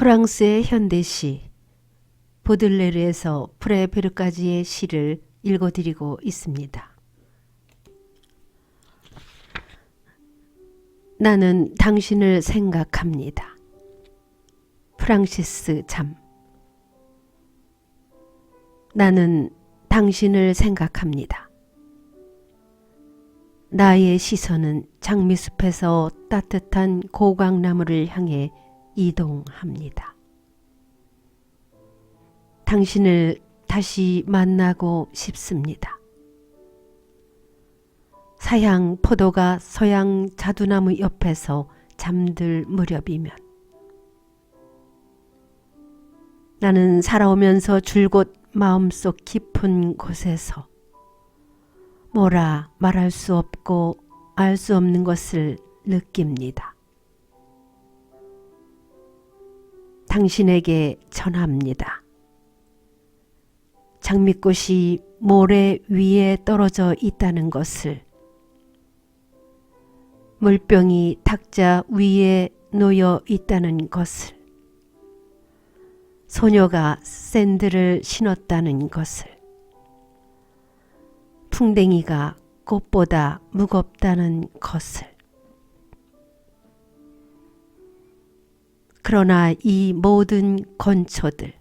프랑스의 현대시 보들레르에서 프레베르까지의 시를 읽어드리고 있습니다. 나는 당신을 생각합니다. 프랑시스 잠 나는 당신을 생각합니다. 나의 시선은 장미숲에서 따뜻한 고강나무를 향해 이동합니다. 당신을 다시 만나고 싶습니다. 사양 포도가 서양 자두나무 옆에서 잠들 무렵이면 나는 살아오면서 줄곧 마음속 깊은 곳에서 뭐라 말할 수 없고 알 수 없는 것을 느낍니다. 당신에게 전합니다. 장미꽃이 모래 위에 떨어져 있다는 것을 물병이 탁자 위에 놓여 있다는 것을 소녀가 샌들을 신었다는 것을 풍뎅이가 꽃보다 무겁다는 것을 그러나 이 모든 건초들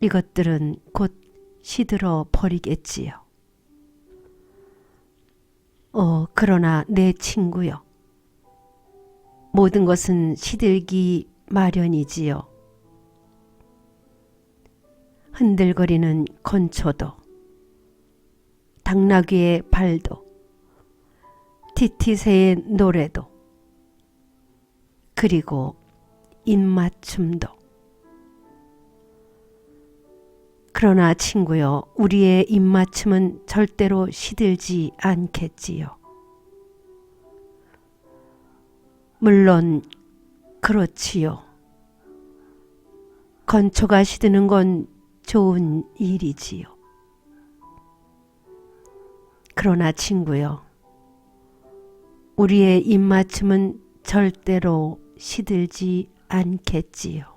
이것들은 곧 시들어 버리겠지요. 어, 그러나 내 친구요. 모든 것은 시들기 마련이지요. 흔들거리는 건초도, 당나귀의 발도, 티티새의 노래도, 그리고 입맞춤도. 그러나 친구여, 우리의 입맞춤은 절대로 시들지 않겠지요. 물론 그렇지요. 건초가 시드는 건 좋은 일이지요. 그러나 친구여, 우리의 입맞춤은 절대로 시들지 않겠지요.